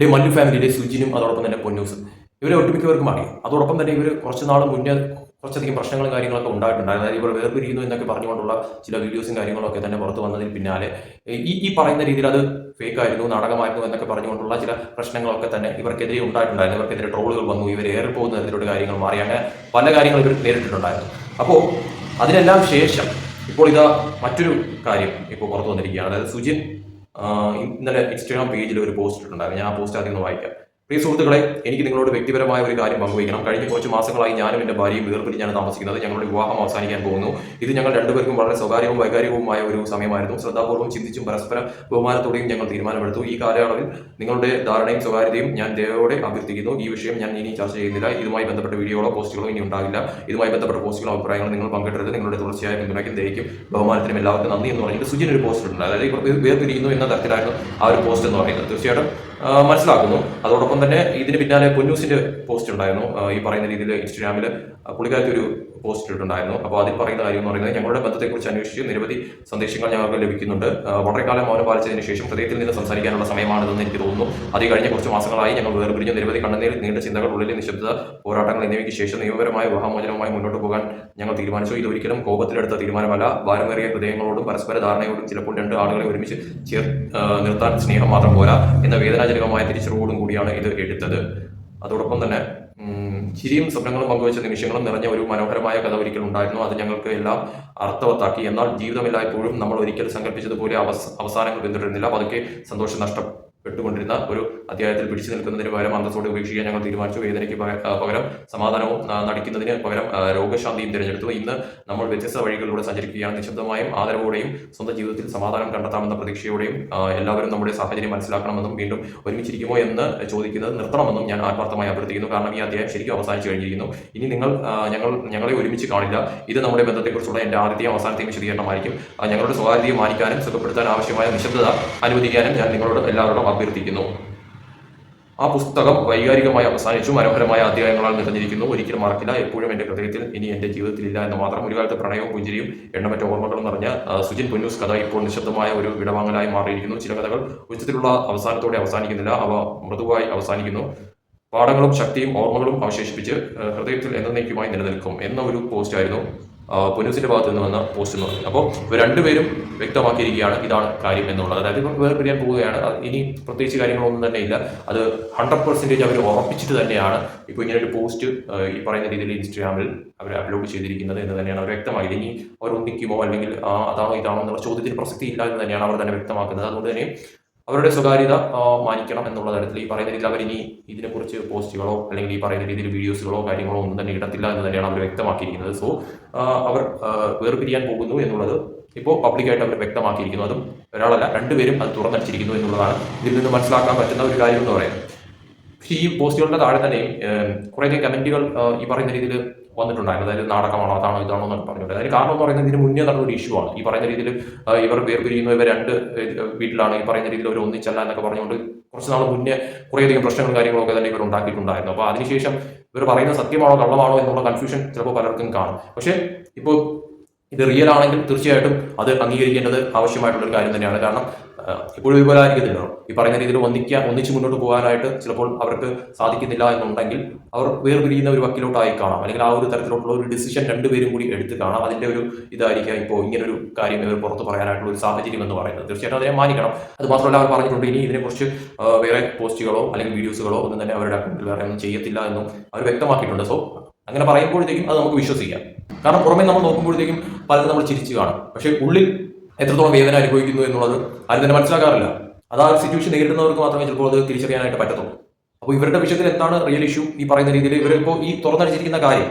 Day Mallu ഫാമിലിയിലെ സുജിനും അതോടൊപ്പം തന്നെ പൊന്നൂസും. ഇവരെ ഒട്ടുമിക്കവർക്കും അറിയാം. അതോടൊപ്പം തന്നെ ഇവർ കുറച്ച് നാൾ മുന്നേ കുറച്ചധികം പ്രശ്നങ്ങളും കാര്യങ്ങളൊക്കെ ഉണ്ടായിട്ടുണ്ട്. അതായത് ഇവർ വേർപിരിയുന്നു എന്നൊക്കെ പറഞ്ഞുകൊണ്ടുള്ള ചില വീഡിയോസും കാര്യങ്ങളൊക്കെ തന്നെ പുറത്തു വന്നതിന് പിന്നാലെ. ഈ ഈ പറയുന്ന രീതിയിൽ അത് ഫേക്ക് ആയിരുന്നു നാടകമായിരുന്നു എന്നൊക്കെ പറഞ്ഞുകൊണ്ടുള്ള ചില പ്രശ്നങ്ങളൊക്കെ തന്നെ ഇവർക്കെതിരെ ഉണ്ടായിട്ടുണ്ടായിരുന്നു. ഇവർക്കെതിരെ ട്രോളുകൾ വന്നു ഇവർ ഏറെ പോകുന്ന തരത്തിലുള്ള കാര്യങ്ങൾ മാറി. അങ്ങനെ പല കാര്യങ്ങൾ ഇവർ നേരിട്ടിട്ടുണ്ടായിരുന്നു. അപ്പോൾ അതിനെല്ലാം ശേഷം ഇപ്പോൾ ഇതാ മറ്റൊരു കാര്യം ഇപ്പോൾ പുറത്തു വന്നിരിക്കുകയാണ്. അതായത് സുജിൻ ഇന്നലെ ഇൻസ്റ്റാഗ്രാം പേജിൽ ഒരു പോസ്റ്റ് ഇട്ടിട്ടുണ്ടായിരുന്നു. ഞാൻ ആ പോസ്റ്റ് ആദ്യം വായിക്കാം. പ്രിയ സുഹൃത്തുക്കളെ എനിക്ക് നിങ്ങളോട് വ്യക്തിപരമായ ഒരു കാര്യം പങ്കുവയ്ക്കണം. കഴിഞ്ഞ കുറച്ച് മാസങ്ങളായി ഞാനും എന്റെ ഭാര്യയും വേർപിരിഞ്ഞാണ് താമസിക്കുന്നത്. ഞങ്ങളുടെ വിവാഹം അവസാനിക്കാൻ പോകുന്നു. ഇത് ഞങ്ങൾ രണ്ടുപേർക്കും വളരെ സ്വകാര്യവും വൈകാരികവുമായ ഒരു സമയമായിരുന്നു. ശ്രദ്ധാപൂർവം ചിന്തിച്ചും പരസ്പര ബഹുമാനത്തോടെയും ഞങ്ങൾ തീരുമാനമെടുത്തു. ഈ കാലയളവിൽ നിങ്ങളുടെ ധാരണയും സ്വകാര്യതയും ഞാൻ ദയവോടെ അഭ്യർത്ഥിക്കുന്നു. ഈ വിഷയം ഞാൻ ഇനി ചർച്ച ചെയ്യുന്നില്ല. ഇതുമായി ബന്ധപ്പെട്ട വീഡിയോകളോ പോസ്റ്റുകളോ ഇനി ഉണ്ടാകില്ല ഇതുമായി ബന്ധപ്പെട്ട പോസ്റ്റുകളോ അഭിപ്രായങ്ങളോ നിങ്ങൾ പങ്കിടരുത്. നിങ്ങളുടെ തുടർച്ചയായ പിന്തുണയ്ക്കും ദയക്കും ബഹുമാനത്തിനും എല്ലാവർക്കും നന്ദി എന്ന് പറഞ്ഞിട്ട് സുജിൻ ഒരു പോസ്റ്റ് ഉണ്ട് അതായത് വേർപിരിയുന്നു എന്ന തരത്തിലായിരുന്നു ആ ഒരു പോസ്റ്റ് എന്ന് പറയുന്നത്. തീർച്ചയായിട്ടും മനസ്സിലാക്കുന്നു. അതോടൊപ്പം തന്നെ ഇതിന് പിന്നാലെ പൊന്നൂസിന്റെ പോസ്റ്റ് ഉണ്ടായിരുന്നു. ഈ പറയുന്ന രീതിയിൽ ഇൻസ്റ്റഗ്രാമിൽ പുള്ളിക്കാരത്തി ഒരു പോസ്റ്റ് ഇട്ടിട്ടുണ്ടായിരുന്നു. അപ്പോൾ അതിൽ പറയുന്ന കാര്യം എന്ന് പറയുന്നത് ഞങ്ങളുടെ ബന്ധത്തെക്കുറിച്ച് അന്വേഷിച്ച് നിരവധി സന്ദേശങ്ങൾ ഞങ്ങൾക്ക് ലഭിക്കുന്നുണ്ട്. വളരെ കാലം മൗനം പാലിച്ചതിന് ശേഷം ഹൃദയത്തിൽ നിന്ന് സംസാരിക്കാനുള്ള സമയമാണെന്ന് എനിക്ക് തോന്നുന്നു. അത് കഴിഞ്ഞ കുറച്ച് മാസങ്ങളായി ഞങ്ങൾ വേർപിരിഞ്ഞ് നിരവധി കണ്ണുനീർ നീണ്ട ചിന്തകൾ ഉള്ളിൽ നിശബ്ദ പോരാട്ടങ്ങൾ എന്നിവയ്ക്ക് ശേഷം നിയമപരമായ വിവാഹമോചനവുമായി മുന്നോട്ട് പോകാൻ ഞങ്ങൾ തീരുമാനിച്ചു. ഇത് ഒരിക്കലും കോപത്തിലെടുത്ത തീരുമാനമല്ല. ഭാരമേറിയ ഹൃദയങ്ങളോടും പരസ്പര ധാരണയോടും ചിലപ്പോൾ രണ്ട് ആളുകളെ ഒരുമിച്ച് ചേർ നിർത്താൻ സ്നേഹം മാത്രം പോരാ എന്ന വേദനാജനകമായ തിരിച്ചറിവോടും കൂടിയാണ് ഇത് എടുത്തത്. അതോടൊപ്പം തന്നെ ചിരിയും സ്വപ്നങ്ങളും പങ്കുവച്ച നിമിഷങ്ങളും നിറഞ്ഞ ഒരു മനോഹരമായ കഥ ഒരിക്കൽ ഉണ്ടായിരുന്നു. അത് ഞങ്ങൾക്ക് എല്ലാം അർത്ഥവത്താക്കി. എന്നാൽ ജീവിതമില്ലായ്പ്പോഴും നമ്മൾ ഒരിക്കൽ സങ്കല്പിച്ചതുപോലെ അവസ അവസാനങ്ങൾ പിന്തുടരുന്നില്ല. പതുക്കെ സന്തോഷം നഷ്ടപ്പെട്ടുകൊണ്ടിരുന്ന ഒരു അധ്യായത്തിൽ പിടിച്ചു നിൽക്കുന്നതിന് പകരം അന്തസ്സോടെ ഉപേക്ഷിക്കാൻ ഞങ്ങൾ തീരുമാനിച്ചു. വേദനയ്ക്ക് പകരം സമാധാനവും നടിക്കുന്നതിന് പകരം രോഗശാന്തിയും തിരഞ്ഞെടുത്തു. ഇന്ന് നമ്മൾ വ്യത്യസ്ത വഴികളിലൂടെ സഞ്ചരിക്കുകയാണ്. നിശബ്ദമായും ആദരവോടെയും സ്വന്തം ജീവിതത്തിൽ സമാധാനം കണ്ടെത്താമെന്ന പ്രതീക്ഷയോടെയും എല്ലാവരും നമ്മുടെ സാഹചര്യം മനസ്സിലാക്കണമെന്നും വീണ്ടും ഒരുമിച്ചിരിക്കുമോ എന്ന് ചോദിക്കുന്നത് നിർത്തണമെന്നും ഞാൻ ആത്മാർത്ഥമായി അഭ്യർത്ഥിക്കുന്നു. കാരണം ഈ അധ്യായം ശരിക്കും അവസാനിച്ചു കഴിഞ്ഞിരിക്കുന്നു. ഇനി നിങ്ങൾ ഞങ്ങൾ ഞങ്ങളെ ഒരുമിച്ച് കാണില്ല. ഇത് നമ്മുടെ ബന്ധത്തെക്കുറിച്ചുള്ള എന്റെ ആദ്യത്തെയും അവസാനത്തെയും വിശദീകരണമായിരിക്കും. ഞങ്ങളുടെ സ്വകാര്യതയെ മാനിക്കാനും സുഖപ്പെടുത്താൻ ആവശ്യമായ നിശബ്ദത അനുവദിക്കാനും ഞാൻ നിങ്ങളോട് എല്ലാവരോടും അഭ്യർത്ഥിക്കുന്നു ആ പുസ്തകം വൈകാരികമായി അവസാനിച്ചു മനോഹരമായ അധ്യായങ്ങളാൽ നിറഞ്ഞിരിക്കുന്നു. ഒരിക്കലും മറക്കില്ല. എപ്പോഴും എന്റെ ഹൃദയത്തിൽ ഇനി എന്റെ ജീവിതത്തിലില്ല എന്ന് മാത്രം ഒരു കാലത്ത് പ്രണയവും പുഞ്ചിരിയും എണ്ണമറ്റ ഓർമ്മകളും നിറഞ്ഞ സുജിൻ പൊന്നൂസ് കഥ ഇപ്പോൾ നിശബ്ദമായ ഒരു വിടവാങ്ങലായി മാറിയിരിക്കുന്നു. ചില കഥകൾ ഉച്ചത്തിലുള്ള അവസാനത്തോടെ അവസാനിക്കുന്നില്ല. അവ മൃദുവായി അവസാനിക്കുന്നു. പാഠങ്ങളും ശക്തിയും ഓർമ്മകളും അവശേഷിപ്പിച്ച് ഹൃദയത്തിൽ എന്നേക്കുമായി നിലനിൽക്കും എന്ന ഒരു പോസ്റ്റ് ആയിരുന്നു ആ, പൊന്നൂസിന്റെ ഭാഗത്ത് നിന്ന് വന്ന പോസ്റ്റ് എന്ന് പറയുന്നത് അപ്പോൾ ഇവർ രണ്ടുപേരും വ്യക്തമാക്കിയിരിക്കുകയാണ് ഇതാണ് കാര്യം എന്നുള്ളത്. അതായത് ഇവർ പിരിയാൻ പോവുകയാണ്. ഇനി പ്രത്യേകിച്ച് കാര്യങ്ങളൊന്നും തന്നെ ഇല്ല. അത് ഹൺഡ്രഡ് പെർസെന്റേജ് അവർ ഉറപ്പിച്ചിട്ട് തന്നെയാണ് ഇപ്പോൾ ഇങ്ങനെ ഒരു പോസ്റ്റ് ഈ പറയുന്ന രീതിയിൽ ഇൻസ്റ്റാഗ്രാമിൽ അവർ അപ്ലോഡ് ചെയ്തിരിക്കുന്നത് എന്ന് തന്നെയാണ് അവർ വ്യക്തമായത്. ഇനി അവർ ഒന്നിക്കുമോ? അല്ലെങ്കിൽ അതാണോ ഇതാണോ എന്നുള്ള ചോദ്യത്തിന് പ്രസക്തി ഇല്ല എന്ന് തന്നെയാണ് അവർ തന്നെ വ്യക്തമാക്കുന്നത്. അതുകൊണ്ട് തന്നെ അവരുടെ സ്വകാര്യത മാനിക്കണം എന്നുള്ള തരത്തിൽ ഈ പറയുന്ന രീതിയിൽ അവർ ഇനി ഇതിനെക്കുറിച്ച് പോസ്റ്റുകളോ അല്ലെങ്കിൽ ഈ പറയുന്ന രീതിയിൽ വീഡിയോസുകളോ കാര്യങ്ങളോ ഒന്നും തന്നെ ഇടത്തില്ല എന്ന് തന്നെയാണ് അവർ വ്യക്തമാക്കിയിരിക്കുന്നത്. സോ അവർ വേർപിരിയാൻ പോകുന്നു എന്നുള്ളത് ഇപ്പോൾ പബ്ലിക്കായിട്ട് അവർ വ്യക്തമാക്കിയിരിക്കുന്നു. അതും ഒരാളല്ല രണ്ടുപേരും അത് തുറന്നടിച്ചിരിക്കുന്നു എന്നുള്ളതാണ് ഇതിൽ നിന്ന് മനസ്സിലാക്കാൻ പറ്റുന്ന ഒരു കാര്യം എന്ന് പക്ഷേ ഈ പോസ്റ്റുകളുടെ താഴെ തന്നെയും കുറേയധികം കമന്റുകൾ ഈ പറയുന്ന രീതിയിൽ വന്നിട്ടുണ്ടായിരുന്നു. അതായത് നാടകമാണോ അതാണോ ഇതാണോ എന്നൊക്കെ പറഞ്ഞിട്ടുണ്ട് അതിന് കാരണം എന്ന് പറയുന്നത് ഇതിന് മുന്നേ നടന്ന ഒരു ഇഷ്യൂ ആണ്. ഈ പറയുന്ന രീതിയിൽ ഇവർ വേർപിരിയുന്നു ഇവർ രണ്ട് വീട്ടിലാണ് ഈ പറയുന്ന രീതിയിൽ അവർ ഒന്നിച്ചല്ല എന്നൊക്കെ പറഞ്ഞുകൊണ്ട് കുറച്ച് നാൾ മുന്നേ കുറേയധികം പ്രശ്നങ്ങളും കാര്യങ്ങളൊക്കെ തന്നെ ഇവർ ഉണ്ടാക്കിയിട്ടുണ്ടായിരുന്നു. അപ്പോൾ അതിനുശേഷം ഇവർ പറയുന്നത് സത്യമാണോ കള്ളമാണോ എന്നുള്ള കൺഫ്യൂഷൻ ചിലപ്പോൾ പലർക്കും കാണും. പക്ഷേ ഇപ്പോൾ ഇത് റിയൽ ആണെങ്കിൽ തീർച്ചയായിട്ടും അത് അംഗീകരിക്കേണ്ടത് ആവശ്യമായിട്ടുള്ള ഒരു കാര്യം തന്നെയാണ്. കാരണം ഇപ്പോഴും ഇതുപോലെ ആയിരിക്കത്തില്ലോ. ഈ പറയുന്ന രീതിയിൽ ഒന്നിക്കുക ഒന്നിച്ച് മുന്നോട്ട് പോകാനായിട്ട് ചിലപ്പോൾ അവർക്ക് സാധിക്കുന്നില്ല എന്നുണ്ടെങ്കിൽ അവർ വേർപിരിയുന്ന ഒരു വക്കിലോട്ടായി കാണാം. അല്ലെങ്കിൽ ആ ഒരു തരത്തിലോട്ടുള്ള ഒരു ഡിസിഷൻ രണ്ടുപേരും കൂടി എടുത്ത് കാണാം. അതിന്റെ ഒരു ഇതായിരിക്കാം ഇപ്പോൾ ഇങ്ങനൊരു കാര്യം ഇവർ പുറത്ത് പറയാനായിട്ടുള്ള ഒരു സാഹചര്യം എന്ന് പറയുന്നത്. തീർച്ചയായിട്ടും അതിനെ മാനിക്കണം. അത് മാത്രമല്ല അവർ പറഞ്ഞിട്ടുണ്ട് ഇനി ഇതിനെക്കുറിച്ച് വേറെ പോസ്റ്റുകളോ അല്ലെങ്കിൽ വീഡിയോസുകളോ ഒന്നും തന്നെ അവരുടെ അക്കൗണ്ടിൽ വേറെ ഒന്നും ചെയ്യത്തില്ല എന്നും അവർ വ്യക്തമാക്കിയിട്ടുണ്ട്. സോ അങ്ങനെ പറയുമ്പോഴത്തേക്കും അത് നമുക്ക് വിശ്വസിക്കാം. കാരണം പുറമെ നമ്മൾ നോക്കുമ്പോഴത്തേക്കും പലരും നമ്മൾ ചിരിച്ചു കാണും. പക്ഷേ ഉള്ളിൽ എത്രത്തോളം വേദന അനുഭവിക്കുന്നു എന്നുള്ളത് ആരും തന്നെ മനസ്സിലാക്കാറില്ല. അത് ആ സിറ്റുവേഷൻ നേരിടുന്നവർക്ക് മാത്രമേ ചിലപ്പോൾ അത് തിരിച്ചറിയാനായിട്ട് പറ്റത്തുള്ളൂ. അപ്പോൾ ഇവരുടെ വിഷയത്തിൽ എന്താണ് റിയൽ ഇഷ്യൂ ഈ പറയുന്ന രീതിയിൽ ഇവരിപ്പോൾ ഈ തുറന്നടിച്ചിരിക്കുന്ന കാര്യം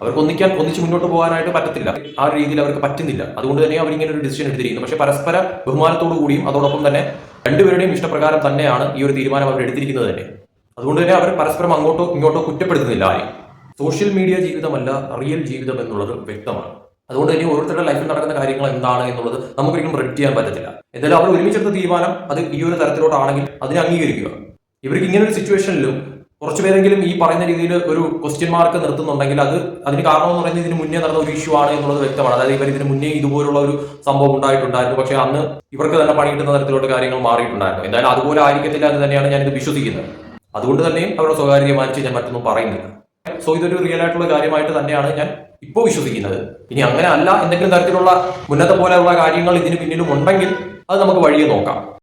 അവർക്ക് ഒന്നിക്കാൻ ഒന്നിച്ച് മുന്നോട്ട് പോകാനായിട്ട് പറ്റത്തില്ല. ആ രീതിയിൽ അവർക്ക് പറ്റുന്നില്ല. അതുകൊണ്ട് തന്നെ അവർ ഇങ്ങനെ ഒരു ഡിസിഷൻ എടുത്തിരിക്കുന്നു. പക്ഷേ പരസ്പര ബഹുമാനത്തോടു കൂടിയും അതോടൊപ്പം തന്നെ രണ്ടുപേരുടെയും ഇഷ്ടപ്രകാരം തന്നെയാണ് ഈ ഒരു തീരുമാനം അവർ എടുത്തിരിക്കുന്നത് തന്നെ. അതുകൊണ്ട് തന്നെ അവർ പരസ്പരം അങ്ങോട്ടോ ഇങ്ങോട്ടോ കുറ്റപ്പെടുത്തുന്നില്ല ആരെയും. സോഷ്യൽ മീഡിയ ജീവിതമല്ല റിയൽ ജീവിതം എന്നുള്ളത് വ്യക്തമാണ്. അതുകൊണ്ട് ഇനി ഓരോരുത്തരുടെ ലൈഫിൽ നടക്കുന്ന കാര്യങ്ങൾ എന്താണ് എന്നുള്ളത് നമുക്കൊരിക്കലും റെഡ് ചെയ്യാൻ പറ്റത്തില്ല. എന്തായാലും അവർ ഒരുമിച്ചെടുത്ത തീരുമാനം അത് ഈ ഒരു തരത്തിലോട്ടാണെങ്കിൽ അതിനെ അംഗീകരിക്കുക. ഇവർക്ക് ഇങ്ങനെ ഒരു സിറ്റുവേഷനിലും കുറച്ചു പേരെങ്കിലും ഈ പറയുന്ന രീതിയിൽ ഒരു ക്വസ്റ്റ്യൻ മാർക്ക് നിർത്തുന്നുണ്ടെങ്കിൽ അത് അതിന് കാരണം എന്ന് പറയുന്നത് ഇതിന് മുന്നേ നടന്ന ഒരു ഇഷ്യൂ ആണ് എന്നുള്ളത് വ്യക്തമാണ്. അതായത് ഇവർ ഇതിന് മുന്നേ ഇതുപോലുള്ള ഒരു സംഭവം ഉണ്ടായിട്ടുണ്ടായിരുന്നു. പക്ഷെ അന്ന് ഇവർക്ക് തന്നെ പണി കിട്ടുന്ന തരത്തിലോട്ട് കാര്യങ്ങൾ മാറിയിട്ടുണ്ടായിരുന്നു. എന്തായാലും അതുപോലെ ആയിരിക്കത്തില്ല എന്ന് തന്നെയാണ് ഞാനിത് വിശ്വസിക്കുന്നത്. അതുകൊണ്ട് തന്നെയും അവരുടെ സ്വകാര്യത മാനിച്ച് ഞാൻ മറ്റൊന്നും പറയുന്നില്ല. സോ ഇതൊരു റിയൽ ആയിട്ടുള്ള കാര്യമായിട്ട് തന്നെയാണ് ഞാൻ ഇപ്പോൾ വിശ്വസിക്കുന്നത്. ഇനി അങ്ങനെ അല്ല എന്തെങ്കിലും തരത്തിലുള്ള മുന്നത്തെ പോലെയുള്ള കാര്യങ്ങൾ ഇതിന് പിന്നിലും ഉണ്ടെങ്കിൽ അത് നമുക്ക് വഴിയെ നോക്കാം.